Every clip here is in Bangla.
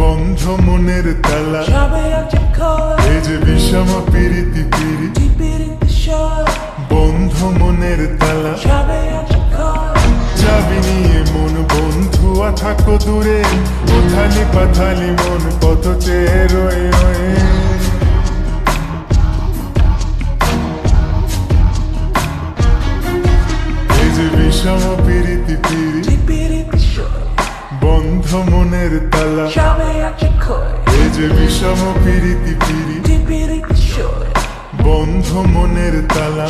বন্ধ মনের তালা। এই যে বিষম পিরিতি পিরি টিপিরি বিষয় বন্ধ মনের তালা। চাবি নিয়ে মন বন্ধুয়া থাকো দূরে। উথালি পাথালি মন কত চেয়ে রয়ে এই যে বিষম পিরিতি পিরি টিপিরি বিষয় বন্ধ মনের তালা। এই যে বিষম পিরিতি পিরি বন্ধ মনের তালা।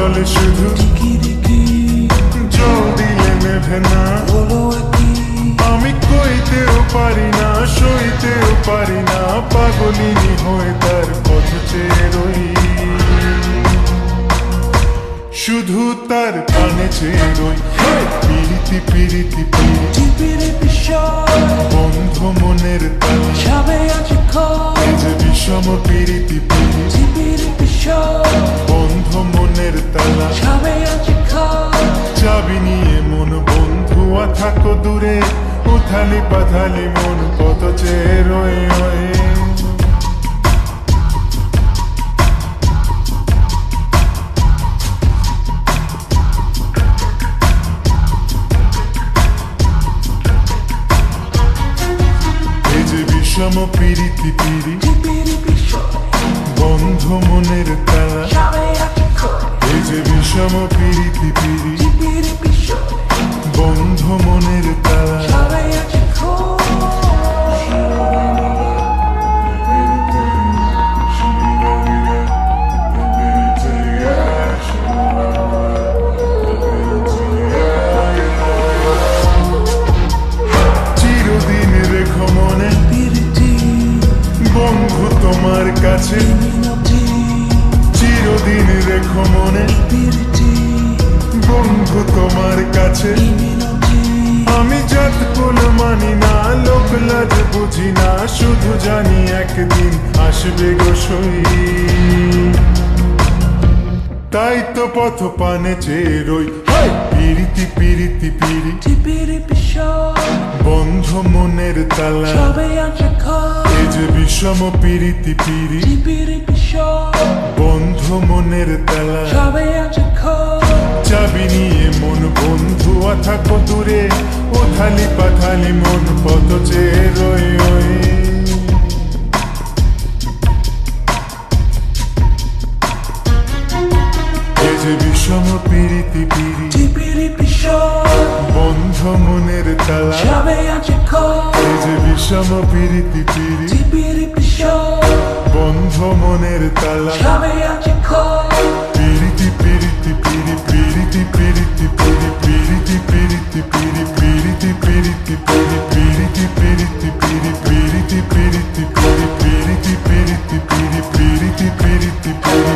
জলে শুধু। ডিকি ডিকি জল দিলে নেভে না আমি কইতেও পারি না সইতেও পারি না পাগলিনী হয়ে তার পথ চেয়ে রই। শুধু তার কানে চেয়ে রই। পিরিতি পিরিতি পিরি টিপিরি বিষয় বন্ধ মনের তালা। সবে আছে এই যে বিষম পিরিতি পিরি টিপিরি থাকো দূরে উথালি পাথালি মন কত চেয়ে রয়ে রয়ে। এই যে বিষম পিরিতি পিরি বন্ধ মনের ক্ষয় এই যে বিষম পিরিতি পিরি বন্ধ মনের মনে। বন্ধু তোমার কাছে। চিরদিন রেখো মনে। বন্ধু তোমার কাছে। জানি একদিন আসবে গোসই তাই তো পথ পানে চেয়ে রই। পিরিতি পিরিতি পিরি। টিপিরি বন্ধ মনের তালা। এই যে বিষম পিরিতি পিরি। টিপিরি বিষয় বন্ধ মনের তালা। চাবি নিয়ে মন বন্ধুয়া থাকো দূরে। উথালি পাথালি মন পথ চেয়ে রয়ে রয়ে যে বিষম পিরিতি পিরি বন্ধ মনের তালা। এ যে বিষম পিরিতি পিরি বন্ধ মনের তালা। পিরিতি পিরিতি পিরি পিরিতি পিরিতি পিরি পিড়িতি পিরিতি পিড়ি পিরিতি পিরিতি পিরি পিরিতি পিরিতি পিরি পিরিতি পিরিতি পিরি পিরিতি পিরিতি পিরি পিরিতি পিরিতি পিরি